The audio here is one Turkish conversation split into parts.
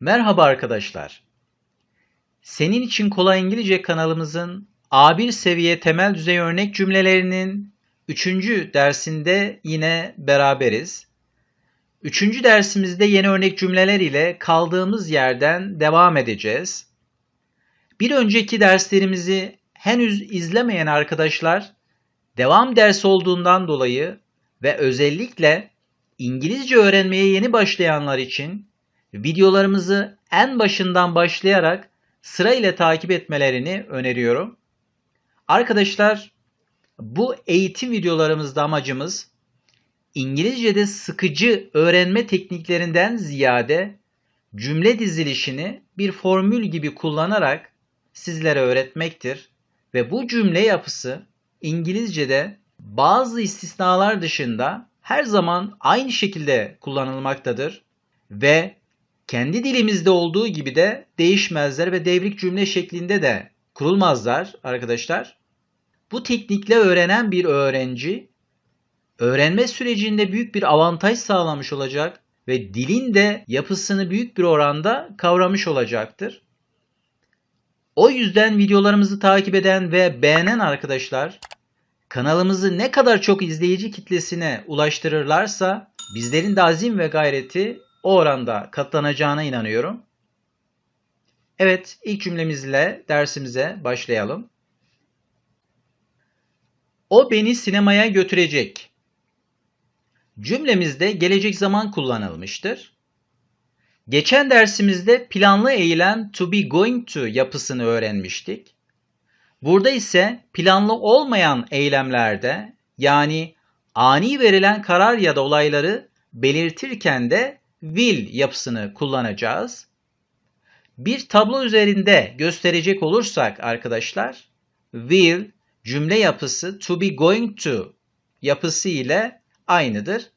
Merhaba arkadaşlar. Senin için kolay İngilizce kanalımızın A1 seviye temel düzey örnek cümlelerinin 3. dersinde yine beraberiz. 3. dersimizde yeni örnek cümleler ile kaldığımız yerden devam edeceğiz. Bir önceki derslerimizi henüz izlemeyen arkadaşlar devam dersi olduğundan dolayı ve özellikle İngilizce öğrenmeye yeni başlayanlar için videolarımızı en başından başlayarak sıra ile takip etmelerini öneriyorum. Arkadaşlar bu eğitim videolarımızda amacımız İngilizce'de sıkıcı öğrenme tekniklerinden ziyade cümle dizilişini bir formül gibi kullanarak sizlere öğretmektir ve bu cümle yapısı İngilizce'de bazı istisnalar dışında her zaman aynı şekilde kullanılmaktadır ve kendi dilimizde olduğu gibi de değişmezler ve devrik cümle şeklinde de kurulmazlar arkadaşlar. Bu teknikle öğrenen bir öğrenci öğrenme sürecinde büyük bir avantaj sağlamış olacak ve dilin de yapısını büyük bir oranda kavramış olacaktır. O yüzden videolarımızı takip eden ve beğenen arkadaşlar kanalımızı ne kadar çok izleyici kitlesine ulaştırırlarsa bizlerin de azim ve gayreti o oranda katlanacağına inanıyorum. Evet, ilk cümlemizle dersimize başlayalım. O beni sinemaya götürecek. Cümlemizde gelecek zaman kullanılmıştır. Geçen dersimizde planlı eylem to be going to yapısını öğrenmiştik. Burada ise planlı olmayan eylemlerde yani ani verilen karar ya da olayları belirtirken de will yapısını kullanacağız. Bir tablo üzerinde gösterecek olursak arkadaşlar will cümle yapısı to be going to yapısı ile aynıdır.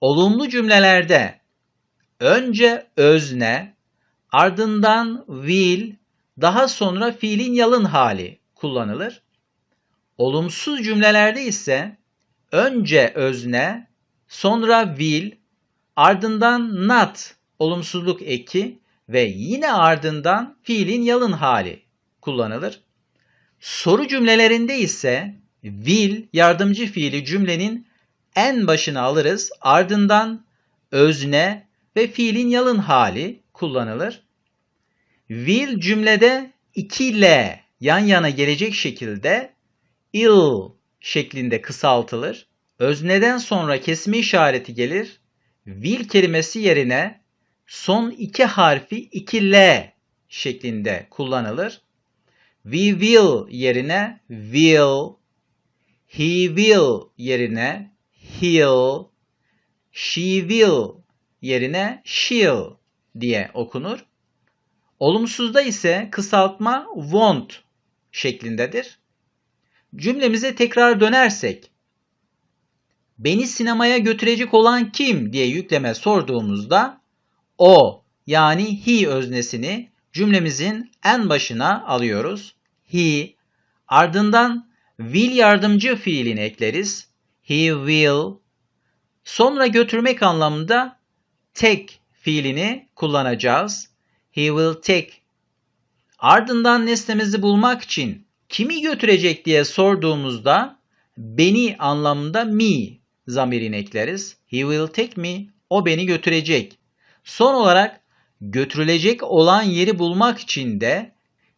Olumlu cümlelerde önce özne, ardından will, daha sonra fiilin yalın hali kullanılır. Olumsuz cümlelerde ise önce özne, sonra will, ardından not olumsuzluk eki ve yine ardından fiilin yalın hali kullanılır. Soru cümlelerinde ise will yardımcı fiili cümlenin en başına alırız. Ardından özne ve fiilin yalın hali kullanılır. Will cümlede iki l yan yana gelecek şekilde ill şeklinde kısaltılır. Özneden sonra kesme işareti gelir will kelimesi yerine son iki harfi iki l şeklinde kullanılır. We will yerine will, he will yerine he'll, she will yerine she'll diye okunur. Olumsuzda ise kısaltma won't şeklindedir. Cümlemize tekrar dönersek beni sinemaya götürecek olan kim diye yükleme sorduğumuzda o yani he öznesini cümlemizin en başına alıyoruz. He ardından will yardımcı fiilini ekleriz. He will. Sonra götürmek anlamında take fiilini kullanacağız. He will take. Ardından nesnemizi bulmak için kimi götürecek diye sorduğumuzda beni anlamında me zamirini ekleriz. He will take me. O beni götürecek. Son olarak götürülecek olan yeri bulmak için de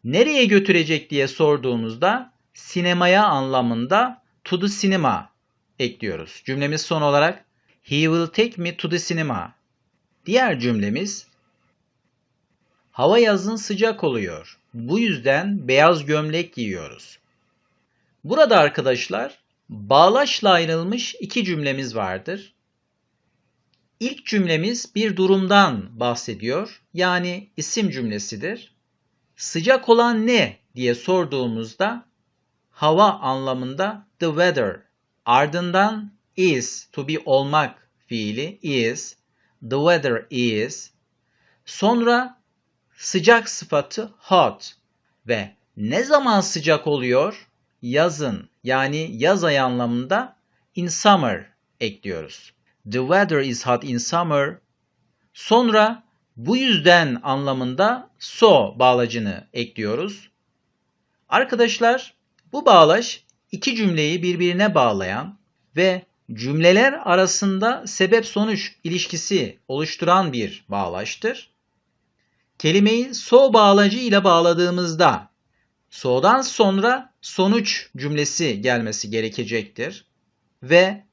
nereye götürecek diye sorduğumuzda sinemaya anlamında to the cinema ekliyoruz. Cümlemiz son olarak He will take me to the cinema. Diğer cümlemiz Hava yazın sıcak oluyor. Bu yüzden beyaz gömlek giyiyoruz. Burada arkadaşlar bağlaçla ayrılmış iki cümlemiz vardır. İlk cümlemiz bir durumdan bahsediyor. Yani isim cümlesidir. Sıcak olan ne diye sorduğumuzda hava anlamında the weather. Ardından is to be olmak fiili is. The weather is. Sonra sıcak sıfatı hot. Ve ne zaman sıcak oluyor? Yazın yani yaz ayı anlamında in summer ekliyoruz. The weather is hot in summer. Sonra bu yüzden anlamında so bağlacını ekliyoruz. Arkadaşlar bu bağlaç iki cümleyi birbirine bağlayan ve cümleler arasında sebep sonuç ilişkisi oluşturan bir bağlaçtır. Kelimeyi so bağlacı ile bağladığımızda so'dan sonra sonuç cümlesi gelmesi gerekecektir. Ve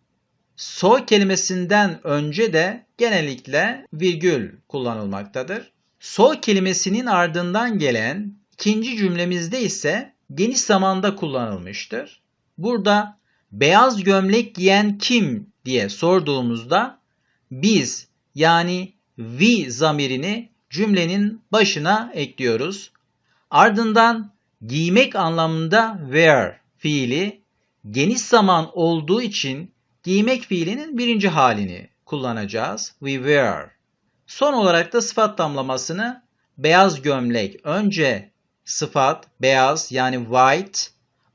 so kelimesinden önce de genellikle virgül kullanılmaktadır. So kelimesinin ardından gelen ikinci cümlemizde ise geniş zamanda kullanılmıştır. Burada beyaz gömlek giyen kim diye sorduğumuzda biz yani we zamirini cümlenin başına ekliyoruz. Ardından giymek anlamında wear fiili geniş zaman olduğu için giymek fiilinin birinci halini kullanacağız. We wear. Son olarak da sıfat tamlamasını beyaz gömlek önce sıfat beyaz yani white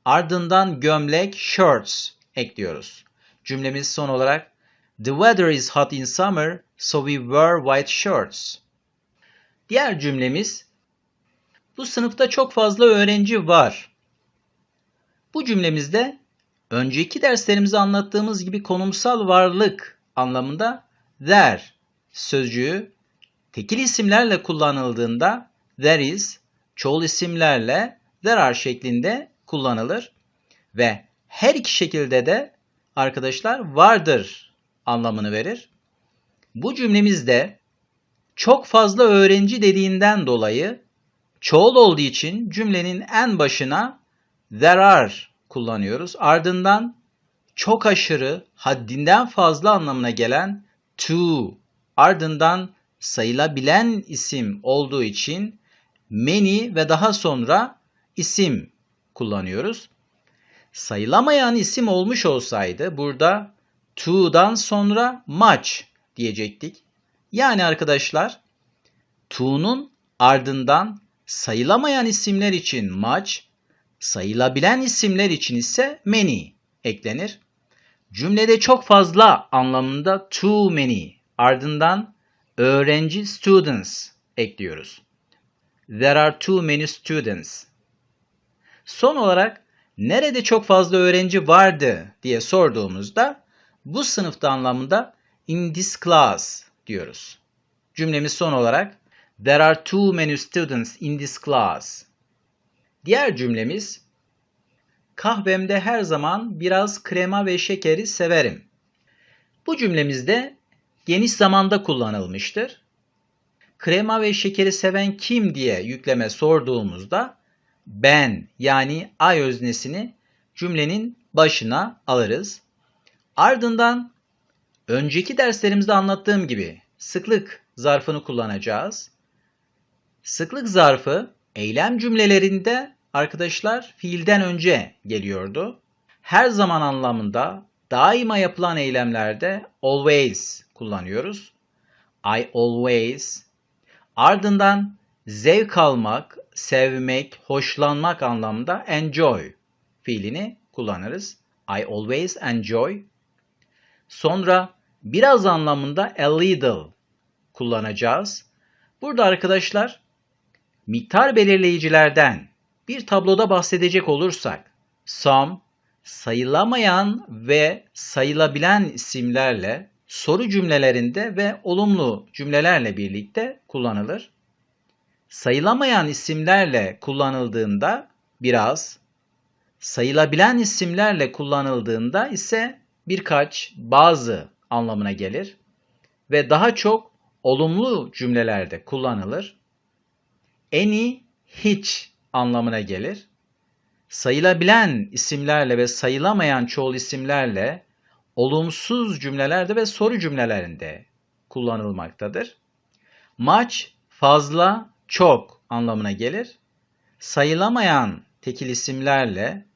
ardından gömlek shirts ekliyoruz. Cümlemiz son olarak The weather is hot in summer so we wear white shirts. Diğer cümlemiz bu sınıfta çok fazla öğrenci var. Bu cümlemizde önceki derslerimizde anlattığımız gibi konumsal varlık anlamında there sözcüğü tekil isimlerle kullanıldığında there is, çoğul isimlerle there are şeklinde kullanılır ve her iki şekilde de arkadaşlar vardır anlamını verir. Bu cümlemizde çok fazla öğrenci dediğinden dolayı çoğul olduğu için cümlenin en başına there are kullanıyoruz. Ardından çok aşırı, haddinden fazla anlamına gelen to, ardından sayılabilen isim olduğu için many ve daha sonra isim kullanıyoruz. Sayılamayan isim olmuş olsaydı burada to'dan sonra much diyecektik. Yani arkadaşlar to'nun ardından sayılamayan isimler için much, sayılabilen isimler için ise many eklenir. Cümlede çok fazla anlamında too many ardından öğrenci students ekliyoruz. There are too many students. Son olarak nerede çok fazla öğrenci vardı diye sorduğumuzda bu sınıfta anlamında in this class diyoruz. Cümlemiz son olarak There are too many students in this class. Diğer cümlemiz Kahvemde her zaman biraz krema ve şekeri severim. Bu cümlemizde geniş zamanda kullanılmıştır. Krema ve şekeri seven kim diye yükleme sorduğumuzda ben yani I öznesini cümlenin başına alırız. Ardından önceki derslerimizde anlattığım gibi sıklık zarfını kullanacağız. Sıklık zarfı eylem cümlelerinde arkadaşlar fiilden önce geliyordu. Her zaman anlamında daima yapılan eylemlerde always kullanıyoruz. I always. Ardından zevk almak, sevmek, hoşlanmak anlamında enjoy fiilini kullanırız. I always enjoy. Sonra biraz anlamında a little kullanacağız. Burada arkadaşlar miktar belirleyicilerden bir tabloda bahsedecek olursak some sayılamayan ve sayılabilen isimlerle soru cümlelerinde ve olumlu cümlelerle birlikte kullanılır. Sayılamayan isimlerle kullanıldığında biraz, sayılabilen isimlerle kullanıldığında ise birkaç, bazı anlamına gelir ve daha çok olumlu cümlelerde kullanılır. Any, hiç anlamına gelir. Sayılabilen isimlerle ve sayılamayan çoğul isimlerle olumsuz cümlelerde ve soru cümlelerinde kullanılmaktadır. Maç fazla, çok anlamına gelir. Sayılamayan tekil isimlerle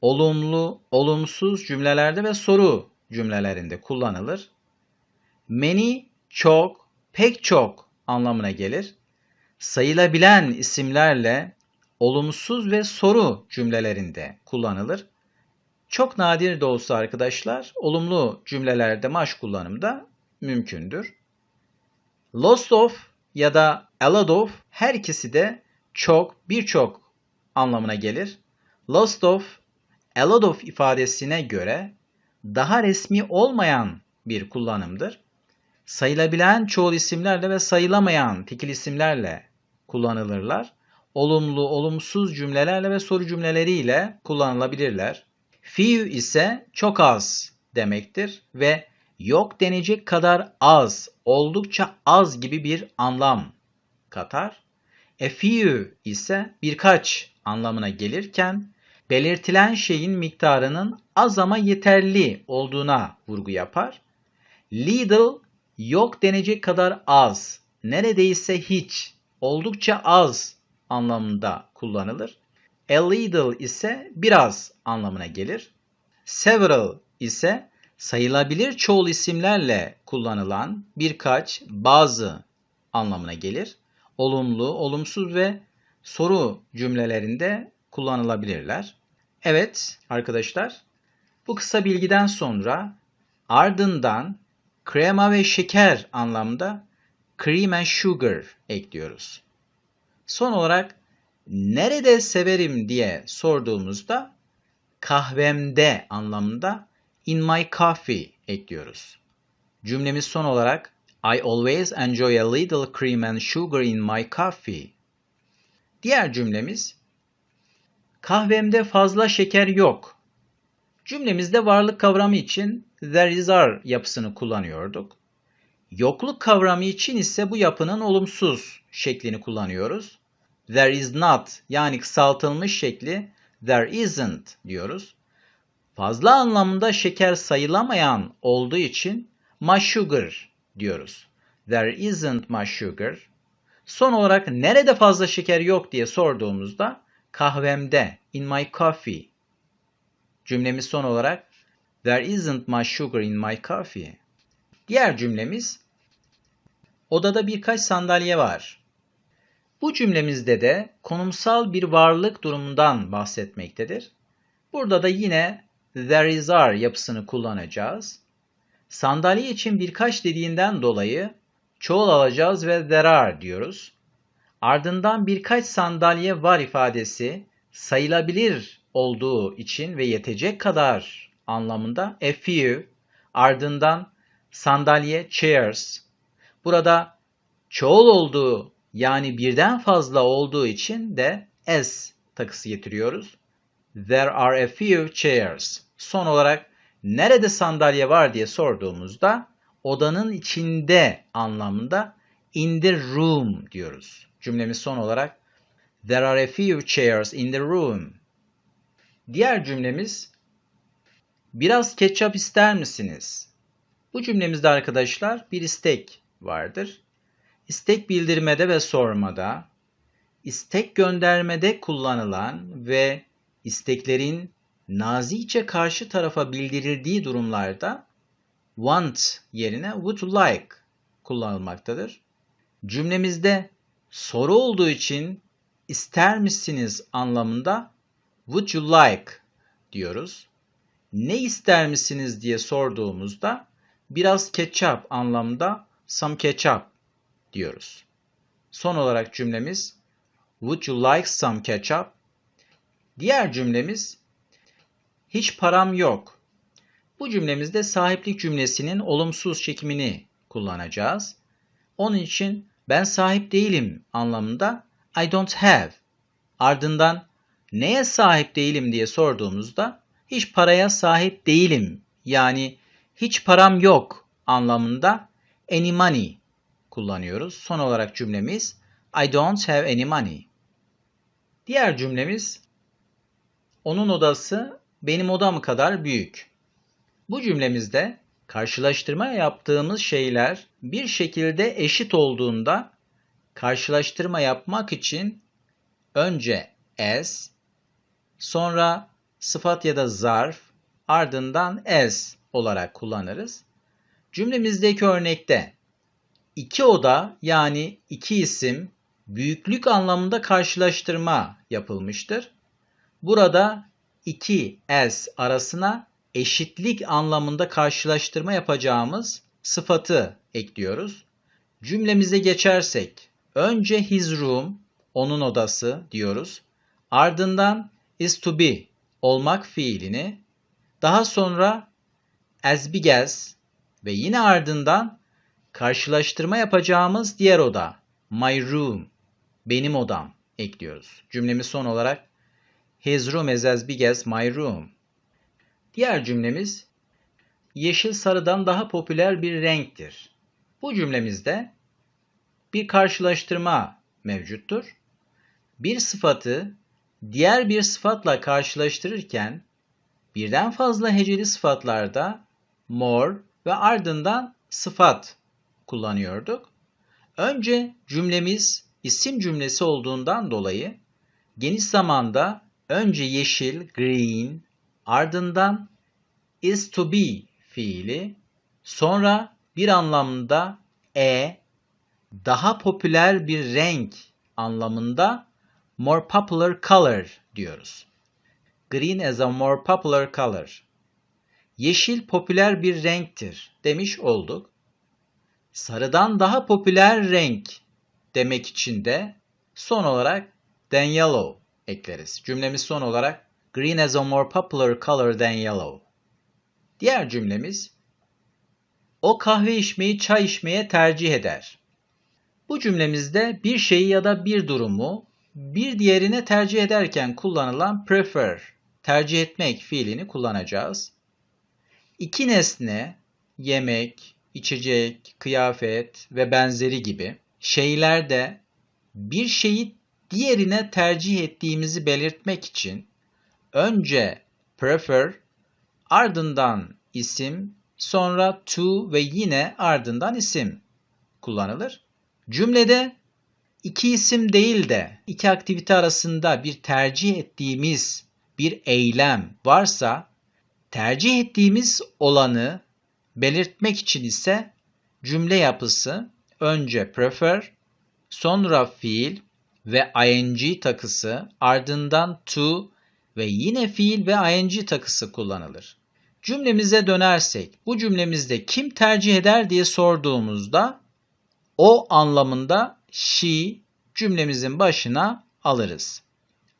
olumlu, olumsuz cümlelerde ve soru cümlelerinde kullanılır. Many çok, pek çok anlamına gelir. Sayılabilen isimlerle olumsuz ve soru cümlelerinde kullanılır. Çok nadir de olsa arkadaşlar olumlu cümlelerde maş kullanımda mümkündür. Lost of ya da a her ikisi de çok, birçok anlamına gelir. Lost of, a ifadesine göre daha resmi olmayan bir kullanımdır. Sayılabilen çoğul isimlerle ve sayılamayan tekil isimlerle kullanılırlar. Olumlu, olumsuz cümlelerle ve soru cümleleriyle kullanılabilirler. Few ise çok az demektir ve yok denecek kadar az, oldukça az gibi bir anlam katar. A few ise birkaç anlamına gelirken belirtilen şeyin miktarının az ama yeterli olduğuna vurgu yapar. Little yok denecek kadar az, neredeyse hiç, oldukça az anlamında kullanılır. A little ise biraz anlamına gelir. Several ise sayılabilir çoğul isimlerle kullanılan birkaç, bazı anlamına gelir. Olumlu, olumsuz ve soru cümlelerinde kullanılabilirler. Evet arkadaşlar, bu kısa bilgiden sonra ardından krema ve şeker anlamda cream and sugar ekliyoruz. Son olarak nerede severim diye sorduğumuzda kahvemde anlamında in my coffee ekliyoruz. Cümlemiz son olarak I always enjoy a little cream and sugar in my coffee. Diğer cümlemiz kahvemde fazla şeker yok. Cümlemizde varlık kavramı için there is are yapısını kullanıyorduk. Yokluk kavramı için ise bu yapının olumsuz şeklini kullanıyoruz. There is not yani kısaltılmış şekli there isn't diyoruz. Fazla anlamında şeker sayılamayan olduğu için my sugar diyoruz. There isn't my sugar. Son olarak nerede fazla şeker yok diye sorduğumuzda kahvemde in my coffee. Cümlemiz son olarak There isn't my sugar in my coffee. Diğer cümlemiz Odada birkaç sandalye var. Bu cümlemizde de konumsal bir varlık durumundan bahsetmektedir. Burada da yine there is are yapısını kullanacağız. Sandalye için birkaç dediğinden dolayı çoğul alacağız ve there are diyoruz. Ardından birkaç sandalye var ifadesi sayılabilir olduğu için ve yetecek kadar anlamında a few ardından sandalye chairs. Burada çoğul olduğu yani birden fazla olduğu için de as takısı getiriyoruz. There are a few chairs. Son olarak nerede sandalye var diye sorduğumuzda odanın içinde anlamında in the room diyoruz. Cümlemiz son olarak There are a few chairs in the room. Diğer cümlemiz Biraz ketçap ister misiniz? Bu cümlemizde arkadaşlar bir istek vardır. İstek bildirmede ve sormada, istek göndermede kullanılan ve isteklerin nazikçe karşı tarafa bildirildiği durumlarda want yerine would like kullanılmaktadır. Cümlemizde soru olduğu için ister misiniz anlamında would you like diyoruz. Ne ister misiniz diye sorduğumuzda biraz ketçap anlamda some ketchup diyoruz. Son olarak cümlemiz Would you like some ketchup? Diğer cümlemiz hiç param yok. Bu cümlemizde sahiplik cümlesinin olumsuz çekimini kullanacağız. Onun için ben sahip değilim anlamında I don't have. Ardından neye sahip değilim diye sorduğumuzda hiç paraya sahip değilim. Yani hiç param yok anlamında any money kullanıyoruz. Son olarak cümlemiz I don't have any money. Diğer cümlemiz onun odası benim odam kadar büyük. Bu cümlemizde karşılaştırma yaptığımız şeyler bir şekilde eşit olduğunda karşılaştırma yapmak için önce as, sonra sıfat ya da zarf, ardından as olarak kullanırız. Cümlemizdeki örnekte iki oda yani iki isim büyüklük anlamında karşılaştırma yapılmıştır. Burada iki as arasına eşitlik anlamında karşılaştırma yapacağımız sıfatı ekliyoruz. Cümlemize geçersek önce his room onun odası diyoruz. Ardından is to be olmak fiilini daha sonra as big as ve yine ardından karşılaştırma yapacağımız diğer oda my room benim odam ekliyoruz. Cümlemiz son olarak his room is as big as my room. Diğer cümlemiz yeşil sarıdan daha popüler bir renktir. Bu cümlemizde bir karşılaştırma mevcuttur. Bir sıfatı diğer bir sıfatla karşılaştırırken birden fazla heceli sıfatlarda more ve ardından sıfat kullanıyorduk. Önce cümlemiz isim cümlesi olduğundan dolayı geniş zamanda önce yeşil, green, ardından is to be fiili, sonra bir anlamda e, daha popüler bir renk anlamında more popular color diyoruz. Green as a more popular color. Yeşil popüler bir renktir demiş olduk. Sarıdan daha popüler renk demek için de son olarak than yellow ekleriz. Cümlemiz son olarak green as a more popular color than yellow. Diğer cümlemiz o kahve içmeyi çay içmeye tercih eder. Bu cümlemizde bir şeyi ya da bir durumu bir diğerine tercih ederken kullanılan prefer, tercih etmek fiilini kullanacağız. İki nesne, yemek, içecek, kıyafet ve benzeri gibi şeylerde bir şeyi diğerine tercih ettiğimizi belirtmek için önce prefer, ardından isim, sonra to ve yine ardından isim kullanılır. Cümlede iki isim değil de iki aktivite arasında bir tercih ettiğimiz bir eylem varsa tercih ettiğimiz olanı belirtmek için ise cümle yapısı önce prefer, sonra fiil ve ing takısı ardından to ve yine fiil ve ing takısı kullanılır. Cümlemize dönersek bu cümlemizde kim tercih eder diye sorduğumuzda o anlamında she cümlemizin başına alırız.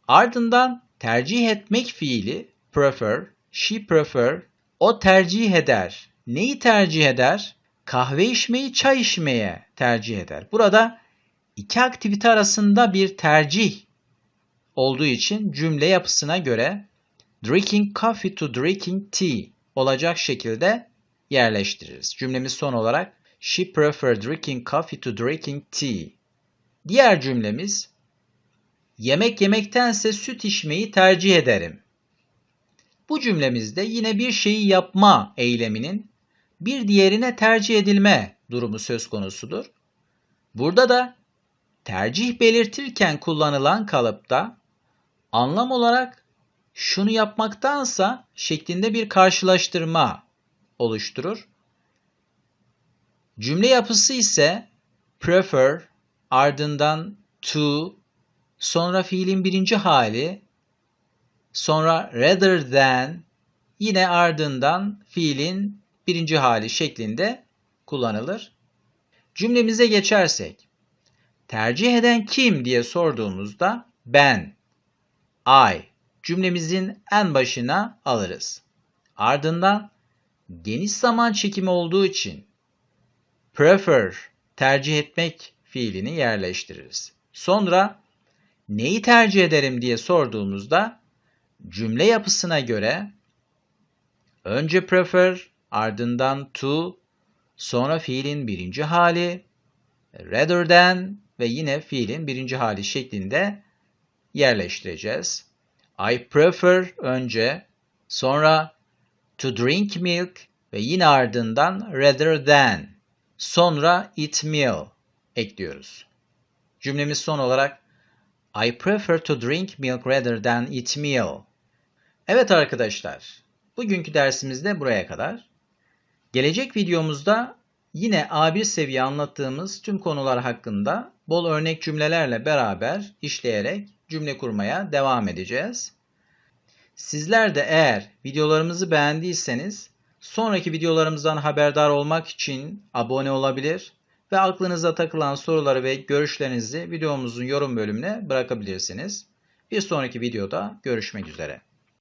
Ardından tercih etmek fiili prefer, she prefer, o tercih eder. Neyi tercih eder? Kahve içmeyi çay içmeye tercih eder. Burada iki aktivite arasında bir tercih olduğu için cümle yapısına göre drinking coffee to drinking tea olacak şekilde yerleştiririz. Cümlemiz son olarak She preferred drinking coffee to drinking tea. Diğer cümlemiz yemek yemektense süt içmeyi tercih ederim. Bu cümlemizde yine bir şeyi yapma eyleminin bir diğerine tercih edilme durumu söz konusudur. Burada da tercih belirtirken kullanılan kalıpta anlam olarak şunu yapmaktansa şeklinde bir karşılaştırma oluşturur. Cümle yapısı ise prefer, ardından to, sonra fiilin birinci hali, sonra rather than, yine ardından fiilin birinci hali şeklinde kullanılır. Cümlemize geçersek, tercih eden kim diye sorduğumuzda ben, I cümlemizin en başına alırız. Ardından geniş zaman çekimi olduğu için prefer tercih etmek fiilini yerleştiririz. Sonra neyi tercih ederim diye sorduğumuzda cümle yapısına göre önce prefer ardından to sonra fiilin birinci hali rather than ve yine fiilin birinci hali şeklinde yerleştireceğiz. I prefer önce sonra to drink milk ve yine ardından rather than sonra eat meal ekliyoruz. Cümlemiz son olarak I prefer to drink milk rather than eat meal. Evet arkadaşlar, bugünkü dersimizde buraya kadar. Gelecek videomuzda yine A1 seviye anlattığımız tüm konular hakkında bol örnek cümlelerle beraber işleyerek cümle kurmaya devam edeceğiz. Sizler de eğer videolarımızı beğendiyseniz sonraki videolarımızdan haberdar olmak için abone olabilir ve aklınıza takılan soruları ve görüşlerinizi videomuzun yorum bölümüne bırakabilirsiniz. Bir sonraki videoda görüşmek üzere.